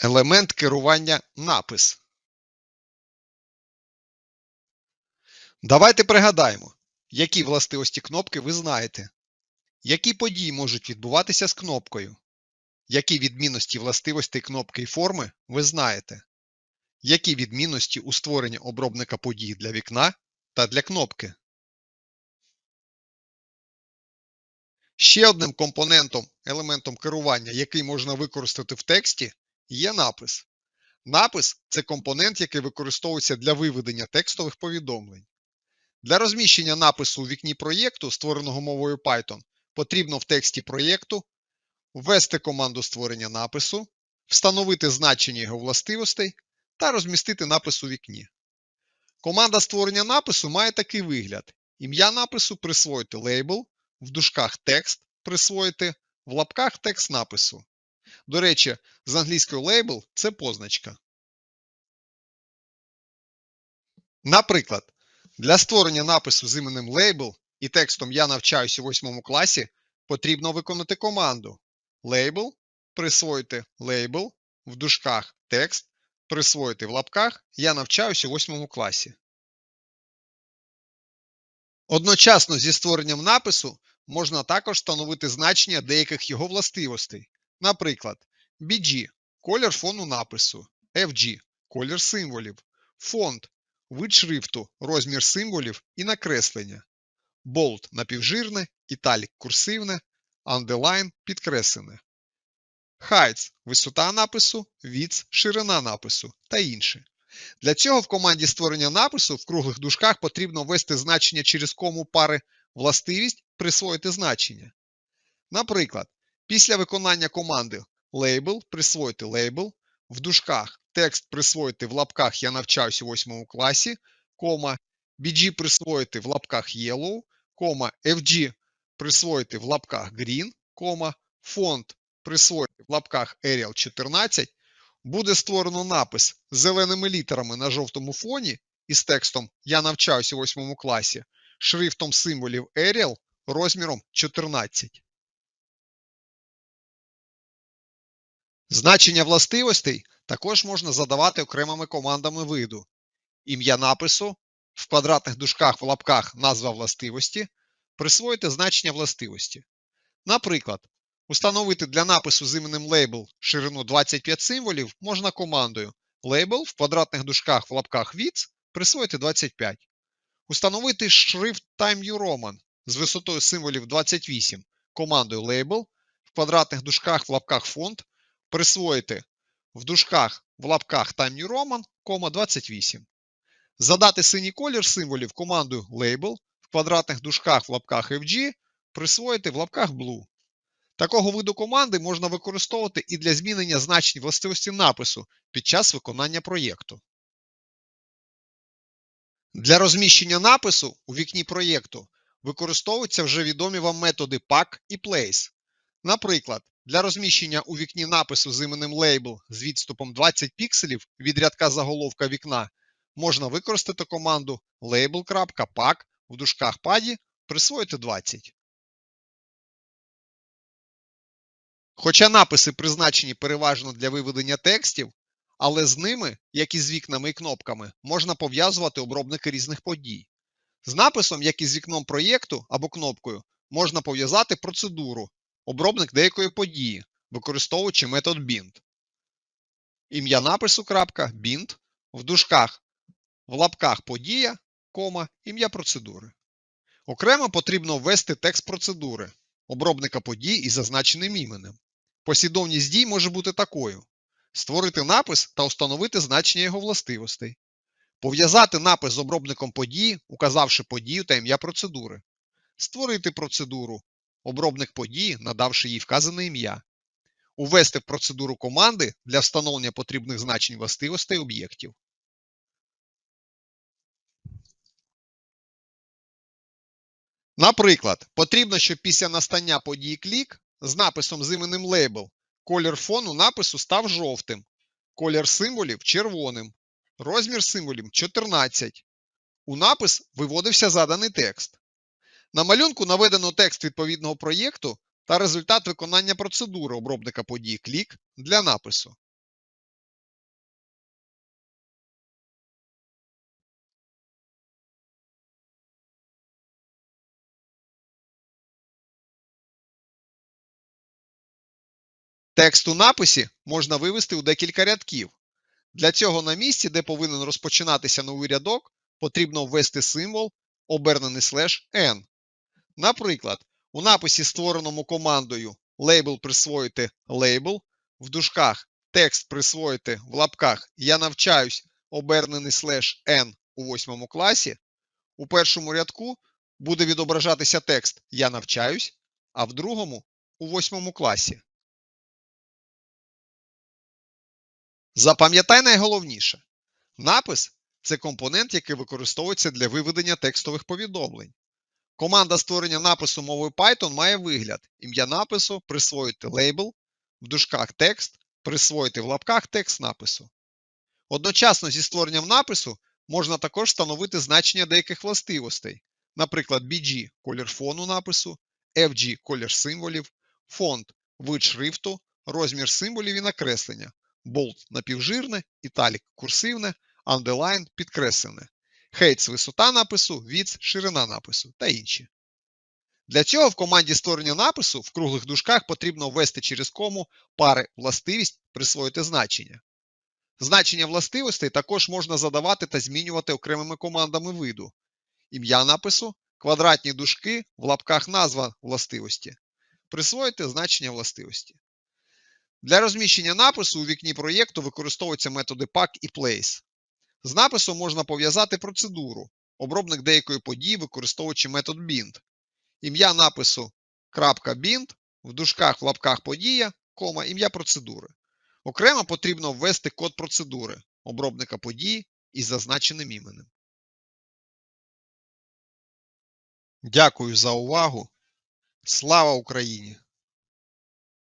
Елемент керування напис. Давайте пригадаємо, які властивості кнопки ви знаєте, які події можуть відбуватися з кнопкою, які відмінності властивостей кнопки і форми ви знаєте, які відмінності у створенні обробника подій для вікна та для кнопки. Ще одним компонентом, елементом керування, який можна використати в тексті, є напис. Напис це компонент, який використовується для виведення текстових повідомлень. Для розміщення напису у вікні проєкту, створеного мовою Python, потрібно в тексті проєкту ввести команду створення напису, встановити значення його властивостей та розмістити напис у вікні. Команда створення напису має такий вигляд: ім'я напису присвоїти лейбл, в дужках текст присвоїти, в лапках текст напису. До речі, з англійською label це позначка. Наприклад, для створення напису з іменем label і текстом Я навчаюся у 8 класі потрібно виконати команду label присвоїти label, в дужках текст присвоїти в лапках Я навчаюся у 8 класі. Одночасно зі створенням напису можна також встановити значення деяких його властивостей. Наприклад, BG колір фону напису, FG колір символів, фонд вид шрифту, розмір символів і накреслення, Bold напівжирне, Italic курсивне, Underline підкреслене, Heights висота напису, Width ширина напису та інше. Для цього в команді створення напису в круглих дужках потрібно ввести значення через кому пари властивість присвоїти значення. Наприклад, після виконання команди label присвоїти label, в дужках текст присвоїти в лапках Я навчаюся у 8 класі, кома, BG присвоїти в лапках yellow, кома, FG присвоїти в лапках green, кома, фонд присвоїти в лапках Arial 14, буде створено напис з зеленими літерами на жовтому фоні із текстом Я навчаюся у 8 класі, шрифтом символів Arial розміром 14. Значення властивостей також можна задавати окремими командами виду. Ім'я напису в квадратних дужках в лапках назва властивості, присвоїти значення властивості. Наприклад, установити для напису з іменем Label ширину 25 символів можна командою Label в квадратних дужках в лапках width присвоїти 25. Установити шрифт Time New Roman з висотою символів 28 командою Label в квадратних дужках в лапках фонд присвоїти в дужках в лапках Time New Roman, 28. Задати синій колір символів командою Label в квадратних дужках в лапках FG присвоїти в лапках Blue. Такого виду команди можна використовувати і для змінення значень властивості напису під час виконання проєкту. Для розміщення напису у вікні проєкту використовуються вже відомі вам методи pack і place. Наприклад, для розміщення у вікні напису з іменем Label з відступом 20 пікселів від рядка заголовка вікна можна використати команду label.pack в дужках паді присвоїти 20. Хоча написи призначені переважно для виведення текстів, але з ними, як і з вікнами і кнопками, можна пов'язувати обробники різних подій. З написом, як і з вікном проєкту або кнопкою, можна пов'язати процедуру, обробник деякої події, використовуючи метод bind. Ім'я напису крапка, bind в дужках, в лапках подія, кома, ім'я процедури. Окремо потрібно ввести текст процедури, обробника подій із зазначеним іменем. Послідовність дій може бути такою: створити напис та встановити значення його властивостей, пов'язати напис з обробником події, указавши подію та ім'я процедури, створити процедуру, обробник події, надавши їй вказане ім'я, увести в процедуру команди для встановлення потрібних значень властивостей об'єктів. Наприклад, потрібно, щоб після настання події клік з написом з іменем Label колір фону напису став жовтим, колір символів червоним, розмір символів 14. У напис виводився заданий текст. На малюнку наведено текст відповідного проєкту та результат виконання процедури обробника подій клік для напису. Текст у написі можна вивести у декілька рядків. Для цього на місці, де повинен розпочинатися новий рядок, потрібно ввести символ обернений слеш N Наприклад, у написі, створеному командою лейбл присвоїти лейбл, в дужках текст присвоїти в лапках Я навчаюсь обернений слеш n у восьмому класі, у першому рядку буде відображатися текст Я навчаюсь, а в другому у восьмому класі. Запам'ятай найголовніше. Напис це компонент, який використовується для виведення текстових повідомлень. Команда створення напису мовою Python має вигляд. Ім'я напису, присвоїти лейбл, в дужках текст, присвоїти в лапках текст напису. Одночасно зі створенням напису можна також встановити значення деяких властивостей, наприклад, BG колір фону напису, FG колір символів, фонд вид шрифту, розмір символів і накреслення, bold напівжирне, італік курсивне, underline підкреслене, heights – висота напису, width – ширина напису та інші. Для цього в команді створення напису в круглих дужках потрібно ввести через кому пари властивість присвоїти значення. Значення властивостей також можна задавати та змінювати окремими командами виду. Ім'я напису, квадратні дужки, в лапках назва властивості. Присвоїти значення властивості. Для розміщення напису у вікні проєкту використовуються методи pack і place. З написом можна пов'язати процедуру, обробник деякої події, використовуючи метод bind. Ім'я напису .bind, в дужках в лапках подія, кома, ім'я процедури. Окремо потрібно ввести код процедури обробника події із зазначеним іменем. Дякую за увагу. Слава Україні!